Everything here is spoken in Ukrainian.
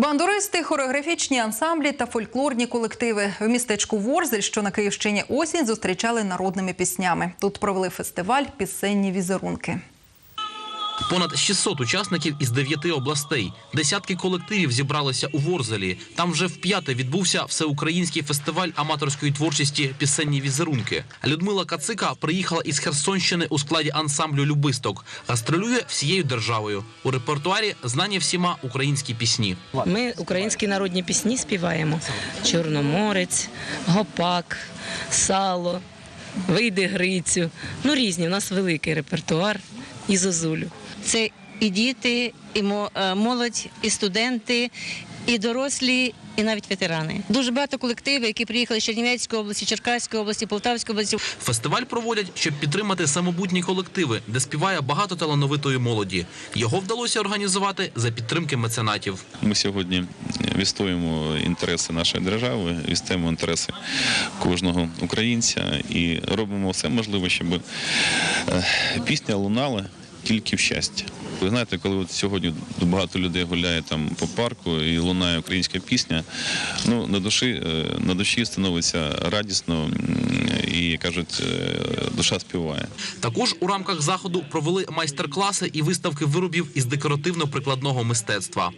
Бандуристи, хореографічні ансамблі та фольклорні колективи в містечку Ворзель, що на Київщині осінь, зустрічали народними піснями. Тут провели фестиваль Пісенні візерунки. Понад 600 учасників із дев'яти областей. Десятки колективів зібралися у Ворзелі. Там вже вп'яте відбувся всеукраїнський фестиваль аматорської творчості Пісенні візерунки. Людмила Кацика приїхала із Херсонщини у складі ансамблю Любисток. Гастролює всією державою. У репертуарі знані всіма українські пісні. Ми українські народні пісні співаємо: Чорноморець, Гопак, Сало, Вийди Грицю. Ну різні. У нас великий репертуар і зозулю. Це і діти, і е, молодь, і студенти, і дорослі, і навіть ветерани. Дуже багато колективів, які приїхали з Чернівецької області, Черкаської області, Полтавської області. Фестиваль проводять, щоб підтримати самобутні колективи, де співає багато талановитої молоді. Його вдалося організувати за підтримки меценатів. Ми сьогодні відстоюємо інтереси нашої держави, відстоюємо інтереси кожного українця і робимо все можливе, щоб е, пісня лунала тільки в щастя. Ви знаєте, коли от сьогодні багато людей гуляє там по парку і лунає українська пісня, ну на душі е, на душі становиться радісно і кажуть, е, душа співає. Також у рамках заходу провели майстер-класи і виставки виробів із декоративно-прикладного мистецтва.